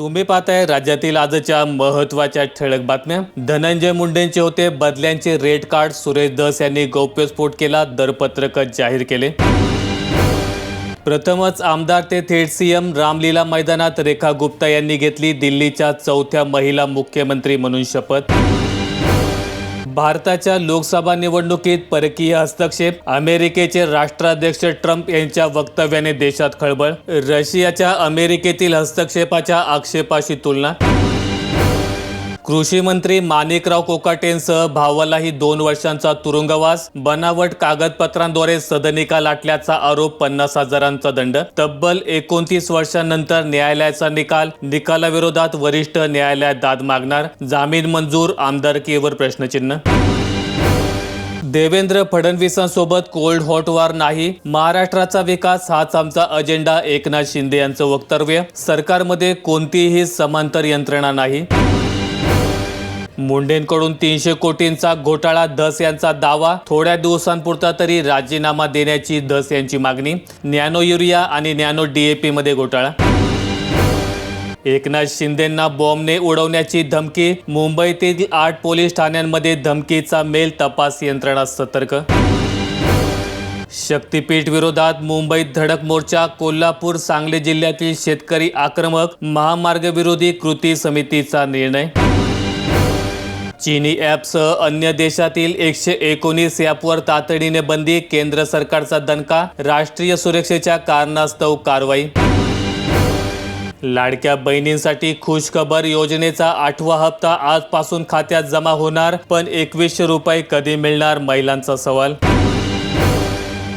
तुम्ही पाहताय राज्यातील आजच्या महत्त्वाच्या ठळक बातम्या. धनंजय मुंडेंचे होते बदल्यांचे रेड कार्ड. सुरेश दस यांनी गौप्यस्फोट केला दरपत्रक जाहीर केले. प्रथमच आमदार ते थेट सीएम रामलीला मैदानात रेखा गुप्ता यांनी घेतली दिल्लीच्या चौथ्या महिला मुख्यमंत्री म्हणून शपथ. भारताच्या लोकसभा निवडणुकीत परकीय हस्तक्षेप अमेरिकेचे राष्ट्राध्यक्ष ट्रम्प यांच्या वक्तव्याने देशात खळबळ रशियाच्या अमेरिकेतील हस्तक्षेपाच्या आक्षेपाशी तुलना कृषी मंत्री माणिकराव कोकाटेंसह भावालाही दोन वर्षांचा तुरुंगवास बनावट कागदपत्रांद्वारे सदनिका लाटल्याचा आरोप पन्नास हजारांचा दंड तब्बल एकोणतीस वर्षांनंतर न्यायालयाचा निकाल निकालाविरोधात वरिष्ठ न्यायालयात दाद मागणार जामीन मंजूर आमदारकीवर प्रश्नचिन्ह. देवेंद्र फडणवीसांसोबत कोल्ड हॉट वार नाही महाराष्ट्राचा विकास हाच आमचा अजेंडा एकनाथ शिंदे यांचं वक्तव्य सरकारमध्ये कोणतीही समांतर यंत्रणा नाही. मुंडेंकडून तीनशे कोटींचा घोटाळा धस यांचा दावा. थोड्या दिवसांपुरता तरी राजीनामा देण्याची धस यांची मागणी. नॅनो युरिया आणि नॅनो डीएपी मध्ये घोटाळा. एकनाथ शिंदेंना बॉम्बने उडवण्याची धमकी. मुंबईतील आठ पोलीस ठाण्यांमध्ये धमकीचा मेल तपास यंत्रणा सतर्क. शक्तीपीठ विरोधात मुंबईत धडक मोर्चा कोल्हापूर सांगली जिल्ह्यातील शेतकरी आक्रमक. महामार्ग विरोधी कृती समितीचा निर्णय. चीनी ॲपसह अन्य देशातील एकशे एकोणीस ॲपवर तातडीने बंदी केंद्र सरकारचा दणका राष्ट्रीय सुरक्षेच्या कारणास्तव कारवाई. लाडक्या बहिणींसाठी खुशखबर योजनेचा आठवा हप्ता आजपासून खात्यात जमा होणार पण एकवीसशे रुपये कधी मिळणार महिलांचा सवाल?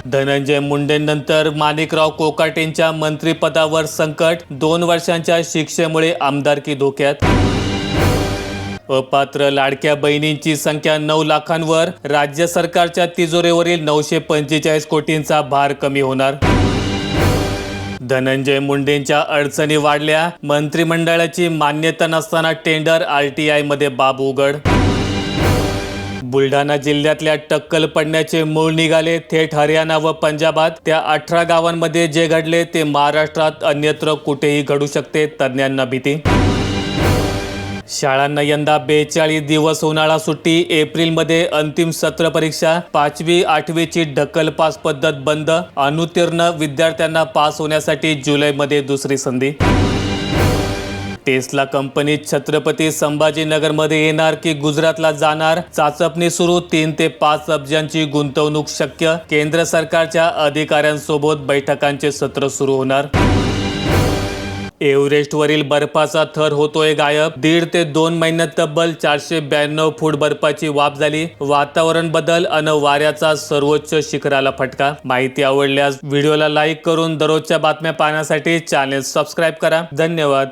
धनंजय मुंडेंनंतर माणिकराव कोकाटेंच्या मंत्रिपदावर संकट दोन वर्षांच्या शिक्षेमुळे आमदारकी धोक्यात. अपात्र लाडक्या बहिणींची संख्या नऊ लाखांवर राज्य सरकारच्या तिजोरीवरील नऊशे पंचेचाळीस कोटींचा भार कमी होणार. धनंजय मुंडेंच्या अडचणी वाढल्या. मंत्रिमंडळाची मान्यता नसताना टेंडर आर टी आयमध्ये बाब उघड. बुलढाणा जिल्ह्यातल्या टक्कल पडण्याचे मूळ निघाले थेट हरियाणा व पंजाबात. त्या अठरा गावांमध्ये जे घडले ते महाराष्ट्रात अन्यत्र कुठेही घडू शकते तज्ज्ञांना भीती. शाळांना यंदा बेचाळीस दिवस उन्हाळा सुट्टी. एप्रिलमध्ये अंतिम सत्र परीक्षा. पाचवी आठवीची ढकल पास पद्धत बंद. अनुत्तीर्ण विद्यार्थ्यांना पास होण्यासाठी जुलैमध्ये दुसरी संधी. टेस्ला कंपनी छत्रपती संभाजीनगरमध्ये येणार की गुजरातला जाणार? चाचपणी सुरू. तीन ते पाच अब्जांची गुंतवणूक शक्य. केंद्र सरकारच्या अधिकाऱ्यांसोबत बैठकांचे सत्र सुरू होणार. एव्हरेस्टवरील बर्फाचा थर होतोय गायब. दीड ते दोन महिन्यात तब्बल चारशे ब्याण्णव फूट बर्फाची वाप झाली. वातावरण बदल अन वाऱ्याचा सर्वोच्च शिखराला फटका. माहिती आवडल्यास व्हिडिओला लाईक करून दररोजच्या बातम्या पाहण्यासाठी चॅनेल सबस्क्राईब करा. धन्यवाद.